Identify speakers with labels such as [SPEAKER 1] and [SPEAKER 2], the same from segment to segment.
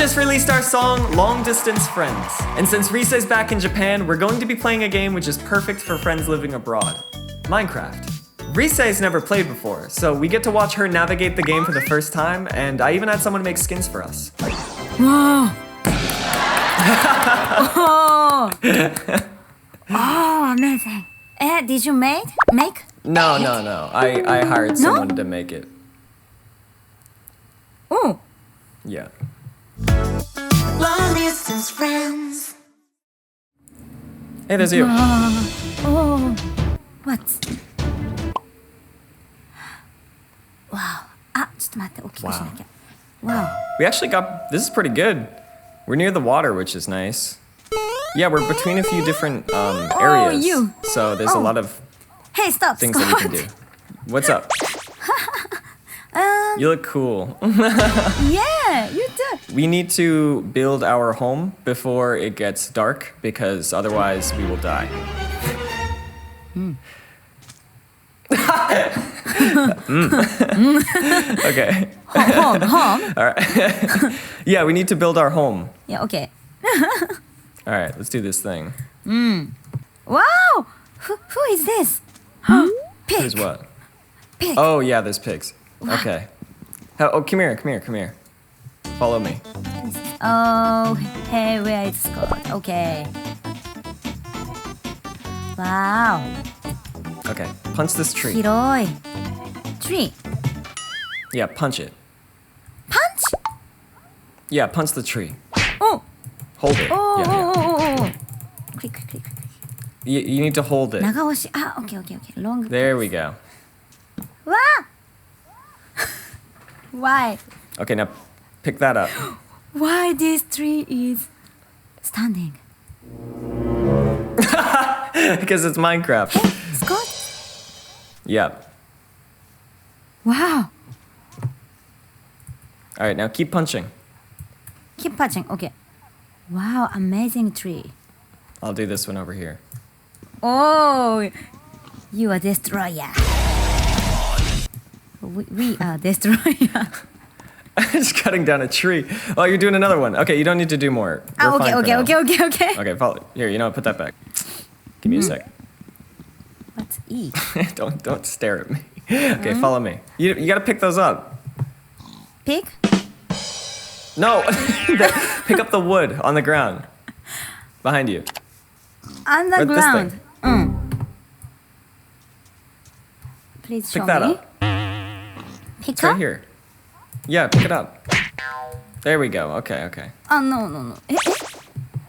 [SPEAKER 1] just released our song Long Distance Friends. And since Rise's back in Japan, we're going to be playing a game which is perfect for friends living abroad Minecraft. Rise's never played before, so we get to watch her navigate the game for the first time, and I even had someone make skins for us.
[SPEAKER 2] Wow. oh. oh, amazing. Eh, did you make? Make?
[SPEAKER 1] No, no, no. I, I hired someone to make it.
[SPEAKER 2] Oh.
[SPEAKER 1] Yeah.
[SPEAKER 3] Long distance friends.
[SPEAKER 1] Hey, there's you.
[SPEAKER 2] Oh. What? Wow. あ、ちょっと待って、大きくしなきゃ。Wow.
[SPEAKER 1] We actually got this is pretty good. We're near the water, which is nice. Yeah, we're between a few different um, areas.
[SPEAKER 2] you.
[SPEAKER 1] So there's a
[SPEAKER 2] Oh.
[SPEAKER 1] lot of
[SPEAKER 2] Hey, stop.
[SPEAKER 1] things that we can do. What's up?
[SPEAKER 2] Um,
[SPEAKER 1] You look cool.
[SPEAKER 2] yeah, you do.
[SPEAKER 1] we need to build our home before it gets dark because otherwise we will die. Mm. okay.
[SPEAKER 2] Home, home.
[SPEAKER 1] All right. yeah, we need to build our home.
[SPEAKER 2] Yeah, okay.
[SPEAKER 1] All right, let's do this thing. Mm.
[SPEAKER 2] Wow. Who, who is this? Pig.
[SPEAKER 1] Here's what?
[SPEAKER 2] Pig.
[SPEAKER 1] Oh yeah, there's pigs. Okay. Oh, come here, come here, come here. Follow me.
[SPEAKER 2] Oh, hey, where is Scott? Okay. Wow.
[SPEAKER 1] Okay, punch this tree.
[SPEAKER 2] Hiroi. Tree.
[SPEAKER 1] Yeah, punch it.
[SPEAKER 2] Punch?
[SPEAKER 1] Yeah, punch the tree.
[SPEAKER 2] Oh.
[SPEAKER 1] Hold it.
[SPEAKER 2] Oh,
[SPEAKER 1] yeah, oh, yeah.
[SPEAKER 2] oh, oh, oh. Quick, quick, quick.
[SPEAKER 1] You, you need to hold it.
[SPEAKER 2] Nagawashi. Ah, okay, okay, okay. Long.
[SPEAKER 1] There we go.
[SPEAKER 2] Wow. Why?
[SPEAKER 1] Okay, now pick that up.
[SPEAKER 2] Why this tree is standing?
[SPEAKER 1] because it's Minecraft.
[SPEAKER 2] Scott?
[SPEAKER 1] Yep.
[SPEAKER 2] Wow.
[SPEAKER 1] All right, now keep punching.
[SPEAKER 2] Keep punching. Okay. Wow, amazing tree.
[SPEAKER 1] I'll do this one over here.
[SPEAKER 2] Oh, you are destroyer. We, we are destroyer.
[SPEAKER 1] Just cutting down a tree. Oh, you're doing another one. Okay, you don't need to do more. We're
[SPEAKER 2] ah, okay, okay, okay, okay, okay.
[SPEAKER 1] Okay, follow. Here, you know, what, put that back. Give me
[SPEAKER 2] Hmm.
[SPEAKER 1] a sec.
[SPEAKER 2] Let's eat.
[SPEAKER 1] don't don't stare at me. Okay,
[SPEAKER 2] Hmm?
[SPEAKER 1] follow me. You you gotta pick those up.
[SPEAKER 2] Pick.
[SPEAKER 1] No, pick up the wood on the ground behind you.
[SPEAKER 2] On Underground.
[SPEAKER 1] thing.
[SPEAKER 2] Mm. Please show
[SPEAKER 1] Pick that
[SPEAKER 2] me.
[SPEAKER 1] up.
[SPEAKER 2] Pick
[SPEAKER 1] It's right
[SPEAKER 2] up?
[SPEAKER 1] here. Pick it up. There we go. Okay, okay.
[SPEAKER 2] Oh, no, no, no. Eh, eh.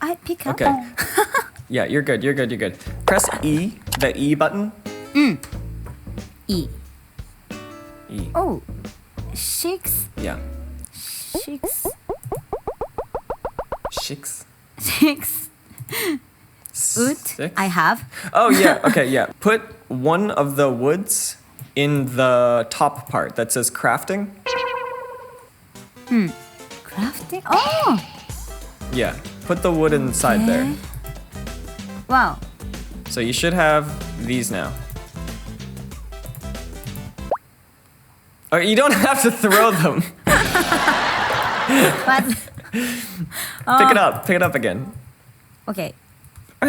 [SPEAKER 2] I pick up?
[SPEAKER 1] Okay. yeah, you're good. You're good. You're good. Press E, the E button.
[SPEAKER 2] E.
[SPEAKER 1] E.
[SPEAKER 2] Oh, six,
[SPEAKER 1] Yeah.
[SPEAKER 2] six,
[SPEAKER 1] Six.
[SPEAKER 2] six. Wood
[SPEAKER 1] Six?
[SPEAKER 2] I have.
[SPEAKER 1] Oh yeah. Okay. Yeah. Put one of the woods in the top part that says crafting.
[SPEAKER 2] Crafting? Oh!
[SPEAKER 1] Yeah. Put the wood inside there.
[SPEAKER 2] Wow.
[SPEAKER 1] So you should have these now. Oh, you don't have to throw them.
[SPEAKER 2] But,
[SPEAKER 1] Pick it up. Pick it up again.
[SPEAKER 2] okay.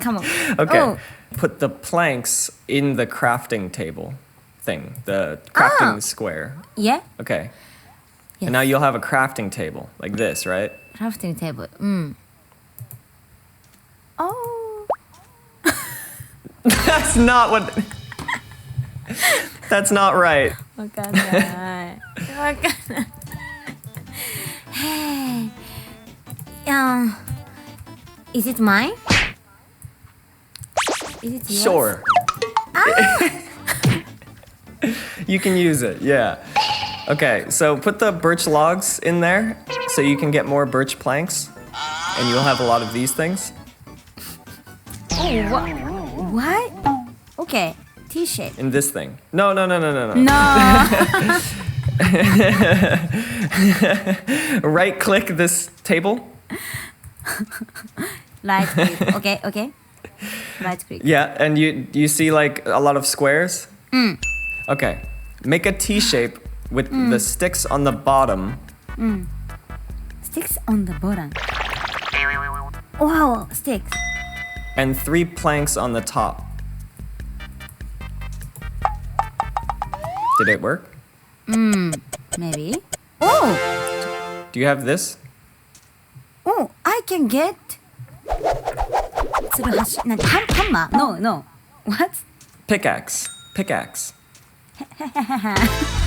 [SPEAKER 2] Come on.
[SPEAKER 1] Okay.
[SPEAKER 2] Oh,
[SPEAKER 1] Put the planks in the crafting table thing, the crafting
[SPEAKER 2] Ah.
[SPEAKER 1] square.
[SPEAKER 2] yeah?
[SPEAKER 1] Okay.
[SPEAKER 2] Yes.
[SPEAKER 1] And now you'll have a crafting table like this, right?
[SPEAKER 2] Crafting table. Mm. Oh.
[SPEAKER 1] That's not what. That's not right.
[SPEAKER 2] わかんない。わかんない。Hey. Um, is it mine? Is it yours?
[SPEAKER 1] Sure. you can use it, yeah. Okay, so put the birch logs in there so you can get more birch planks. And you'll have a lot of these things.
[SPEAKER 2] Oh, what? What? Okay. T-shape.
[SPEAKER 1] In this thing. No, no, no, no, no, no.
[SPEAKER 2] No.
[SPEAKER 1] Right click this table.
[SPEAKER 2] right click. Okay, okay. Right click.
[SPEAKER 1] Yeah, and you you see like a lot of squares? Mm. Okay. Make a T shape with the sticks on the bottom
[SPEAKER 2] sticks on the bottom. Wow, sticks.
[SPEAKER 1] and three planks on the top. Did it work?
[SPEAKER 2] Maybe. Oh,
[SPEAKER 1] Do you have this?
[SPEAKER 2] oh, I can get. つるはし、なんかハンハンマー ?No, no. What?
[SPEAKER 1] Pickaxe. Pickaxe.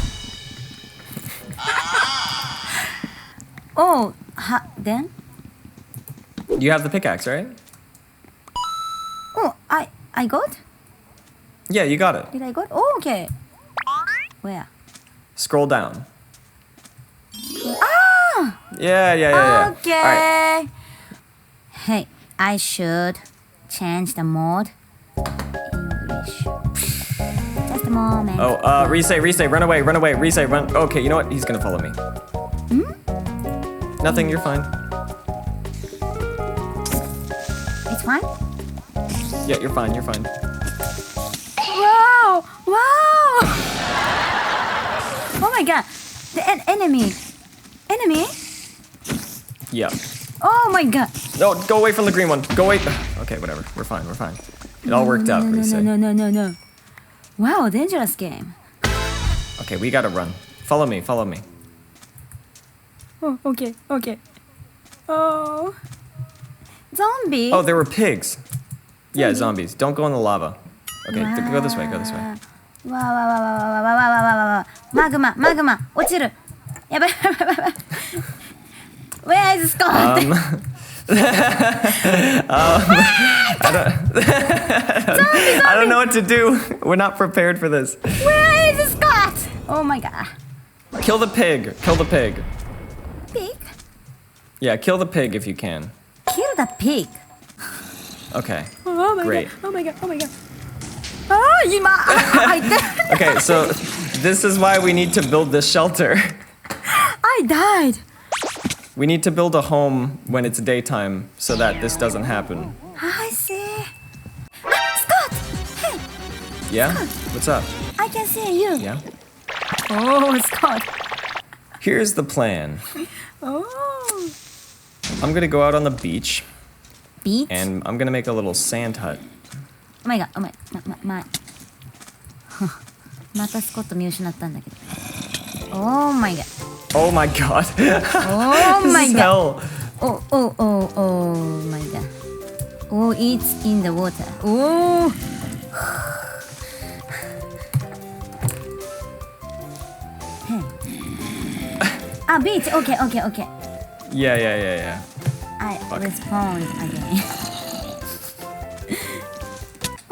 [SPEAKER 2] Oh, ha, then?
[SPEAKER 1] You have the pickaxe, right?
[SPEAKER 2] Oh, I, I got?
[SPEAKER 1] Yeah, you got it.
[SPEAKER 2] Did I got? Oh, okay. Where?
[SPEAKER 1] Scroll down. Ah! Yeah, yeah, yeah, yeah.
[SPEAKER 2] Okay.
[SPEAKER 1] Right.
[SPEAKER 2] Hey, I should change the mode. English. Just a moment.
[SPEAKER 1] Oh, uh, Risei, Risei, run away, run away, Risei, run. Okay, you know what? He's gonna follow me. Nothing, you're fine.
[SPEAKER 2] It's fine.
[SPEAKER 1] Yeah, you're fine, you're fine.
[SPEAKER 2] Wow! Wow! oh my god! The en- enemy! Enemy?
[SPEAKER 1] Yeah.
[SPEAKER 2] Oh my god!
[SPEAKER 1] No, go away from the green one. Go away. Okay, whatever. We're fine, we're fine. It all worked out,
[SPEAKER 2] No, no, no, no, no, no. Wow, dangerous game.
[SPEAKER 1] Okay, we gotta run. Follow me, follow me
[SPEAKER 2] oh, okay, okay. Oh. Zombie?
[SPEAKER 1] Oh, there were pigs. Yeah, zombies. Don't go in the lava. Okay, go this way, go this way.
[SPEAKER 2] わわわわわわわわわわわわマグママグマ落ちるやばいやばいやばい Where is Scott?
[SPEAKER 1] Um, um, I, don't, I don't know what to do. We're not prepared for this.
[SPEAKER 2] Where is Scott? Oh my god.
[SPEAKER 1] Kill the pig. Kill the pig. Yeah, kill the pig if you can.
[SPEAKER 2] Kill the pig.
[SPEAKER 1] Okay.
[SPEAKER 2] Oh, oh my
[SPEAKER 1] Great.
[SPEAKER 2] god. Oh my god. Oh my god. Oh, I,
[SPEAKER 1] okay, so this is why we need to build this shelter.
[SPEAKER 2] I died.
[SPEAKER 1] We need to build a home when it's daytime so that this doesn't happen.
[SPEAKER 2] I see. Scott! Hey!
[SPEAKER 1] Yeah? Scott. What's up?
[SPEAKER 2] I can see you.
[SPEAKER 1] Yeah?
[SPEAKER 2] Oh, Scott.
[SPEAKER 1] Here's the plan.
[SPEAKER 2] Oh.
[SPEAKER 1] I'm gonna go out on the beach
[SPEAKER 2] Beach.
[SPEAKER 1] and I'm gonna make a little sand hut.
[SPEAKER 2] Oh my god. Oh my. ま、ま、ま。またスコット見失ったんだけど。Oh my god.
[SPEAKER 1] Oh my god.
[SPEAKER 2] Oh
[SPEAKER 1] this
[SPEAKER 2] my
[SPEAKER 1] is
[SPEAKER 2] god.
[SPEAKER 1] hell.
[SPEAKER 2] Oh, oh, oh, oh my god. Oh, it's in the water. Oh. ah, beach. Okay, okay, okay.
[SPEAKER 1] Yeah, yeah, yeah, yeah.
[SPEAKER 2] I respond again.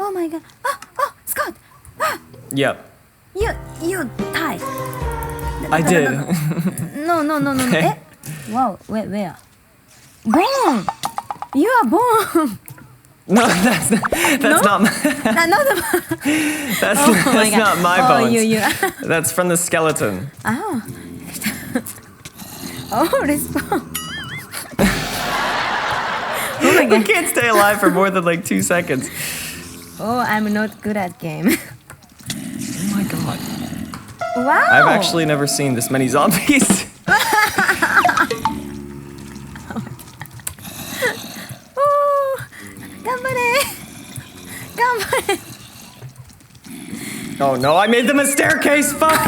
[SPEAKER 2] oh my god. Ah, oh, Scott.
[SPEAKER 1] Ah, Yep.
[SPEAKER 2] You, you died.
[SPEAKER 1] I did.
[SPEAKER 2] No, no, no, no, no. eh? Wow, where, where? Born. You are born.
[SPEAKER 1] no, that's not, that's not my,
[SPEAKER 2] Another.
[SPEAKER 1] that's,
[SPEAKER 2] Oh my
[SPEAKER 1] that's
[SPEAKER 2] god.
[SPEAKER 1] not my
[SPEAKER 2] oh,
[SPEAKER 1] bones.
[SPEAKER 2] you, you.
[SPEAKER 1] That's from the skeleton.
[SPEAKER 2] oh. Oh, response. Oh
[SPEAKER 1] you can't stay alive for more than like two seconds.
[SPEAKER 2] Oh, I'm not good at game.
[SPEAKER 1] oh my god.
[SPEAKER 2] Wow.
[SPEAKER 1] I've actually never seen this many zombies.
[SPEAKER 2] oh,
[SPEAKER 1] oh no, I made them a staircase! Fuck!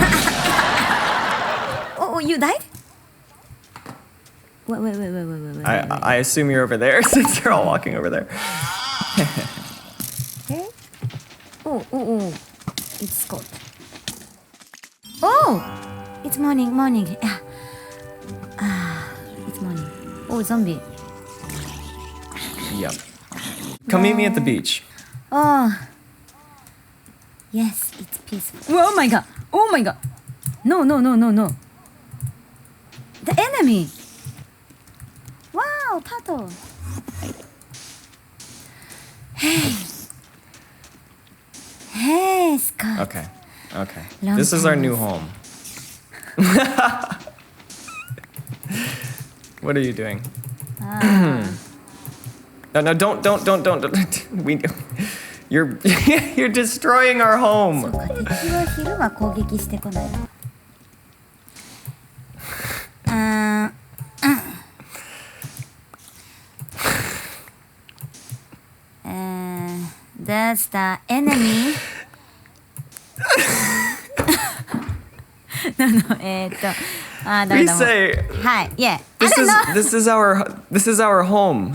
[SPEAKER 2] oh, you died? Wait, wait, wait, wait, wait, wait, wait.
[SPEAKER 1] I, I assume you're over there since you're all walking over there.
[SPEAKER 2] Okay. Oh, oh, oh. It's Scott. Oh! It's morning, morning. Ah, ah it's morning. Oh, zombie.
[SPEAKER 1] Yep. Come meet me at the beach.
[SPEAKER 2] Oh. Yes, it's peaceful. Oh my god. Oh my god. No, no, no, no, no. The enemy. Wow. Hey. Hey, Scott.
[SPEAKER 1] Okay. Okay.
[SPEAKER 2] Long
[SPEAKER 1] this is our new home. what are you doing?
[SPEAKER 2] Ah.
[SPEAKER 1] no, no, don't, don't, don't, don't. don't. we, you're, you're destroying our home.
[SPEAKER 2] That's the enemy. no, no, えーっと、あー、ダメだもう
[SPEAKER 1] Risei,
[SPEAKER 2] はい、yeah. I
[SPEAKER 1] this
[SPEAKER 2] don't
[SPEAKER 1] is
[SPEAKER 2] know.
[SPEAKER 1] this is our this is our home.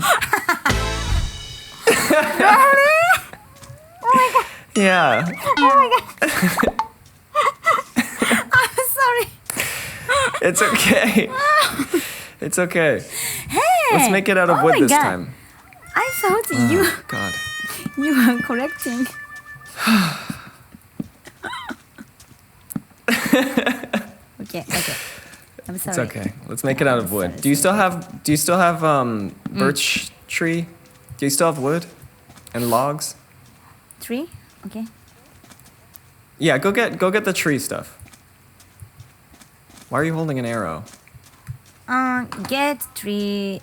[SPEAKER 1] Yeah.
[SPEAKER 2] I'm sorry.
[SPEAKER 1] It's okay. It's okay.
[SPEAKER 2] Hey.
[SPEAKER 1] Let's make it out of
[SPEAKER 2] oh
[SPEAKER 1] wood
[SPEAKER 2] my
[SPEAKER 1] this
[SPEAKER 2] God.
[SPEAKER 1] time.
[SPEAKER 2] I thought you
[SPEAKER 1] God.
[SPEAKER 2] you are correcting. okay, okay. I'm sorry.
[SPEAKER 1] It's okay. Let's make it out of wood. Do you still have do you still have um birch tree? Do you still have wood and logs?
[SPEAKER 2] Tree? Okay.
[SPEAKER 1] Yeah, go get go get the tree stuff. Why are you holding an arrow?
[SPEAKER 2] Um, get three.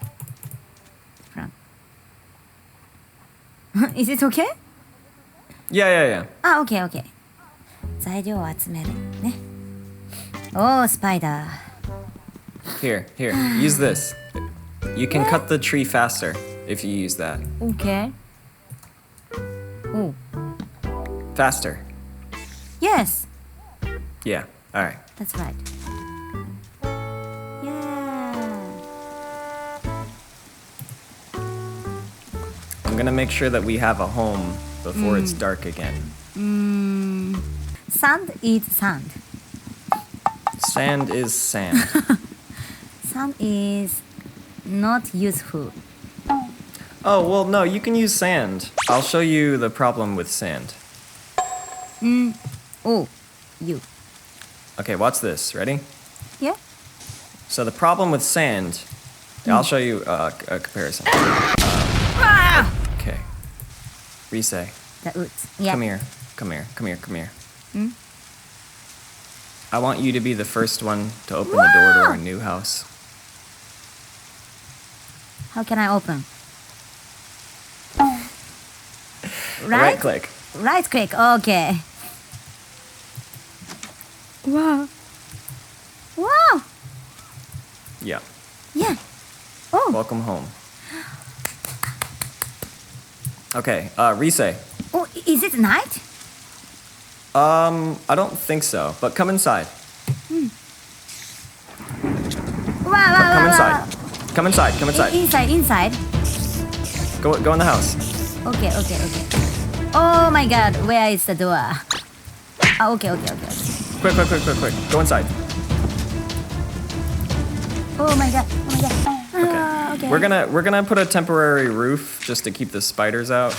[SPEAKER 2] Is it okay?
[SPEAKER 1] Yeah, yeah, yeah.
[SPEAKER 2] あ、OK, OK. 材料を集める。ね。おー、スパイダー。
[SPEAKER 1] Here, here. Use this. You can cut the tree faster if you use that.
[SPEAKER 2] OK? お
[SPEAKER 1] Faster.
[SPEAKER 2] Yes!
[SPEAKER 1] Yeah. All right.
[SPEAKER 2] That's right.
[SPEAKER 1] Gonna make sure that we have a home before it's dark again.
[SPEAKER 2] Mm, sand is sand.
[SPEAKER 1] Sand is sand.
[SPEAKER 2] Sand is not useful.
[SPEAKER 1] oh well, no. You can use sand. I'll show you the problem with sand.
[SPEAKER 2] Oh, you.
[SPEAKER 1] Okay, watch this. Ready?
[SPEAKER 2] Yeah?
[SPEAKER 1] So the problem with sand. I'll show you uh, a comparison.
[SPEAKER 2] Ah!
[SPEAKER 1] Risei,
[SPEAKER 2] The woods. Yeah.
[SPEAKER 1] come here. Come here. Come here. Come here. Hmm? I want you to be the first one to open the door to our new house.
[SPEAKER 2] How can I open?
[SPEAKER 1] Right
[SPEAKER 2] Right?
[SPEAKER 1] click.
[SPEAKER 2] Right click. Okay. Wow. Wow.
[SPEAKER 1] Yeah.
[SPEAKER 2] Yeah. Oh.
[SPEAKER 1] Welcome home. Okay, uh, Risei.
[SPEAKER 2] Oh, is it night?
[SPEAKER 1] Um, I don't think so, but come inside.
[SPEAKER 2] Wow, wow, wow,
[SPEAKER 1] Come
[SPEAKER 2] wow,
[SPEAKER 1] inside. Come inside. Come inside.
[SPEAKER 2] In- inside, inside.
[SPEAKER 1] Go, go in the house.
[SPEAKER 2] Okay, okay, okay. Oh my god, where is the door? Ah, okay, okay, okay. okay.
[SPEAKER 1] Quick, quick, quick, quick, quick. Go inside.
[SPEAKER 2] Oh my god, oh my god. Ah, okay.
[SPEAKER 1] We're gonna, we're gonna put a temporary roof just to keep the spiders out.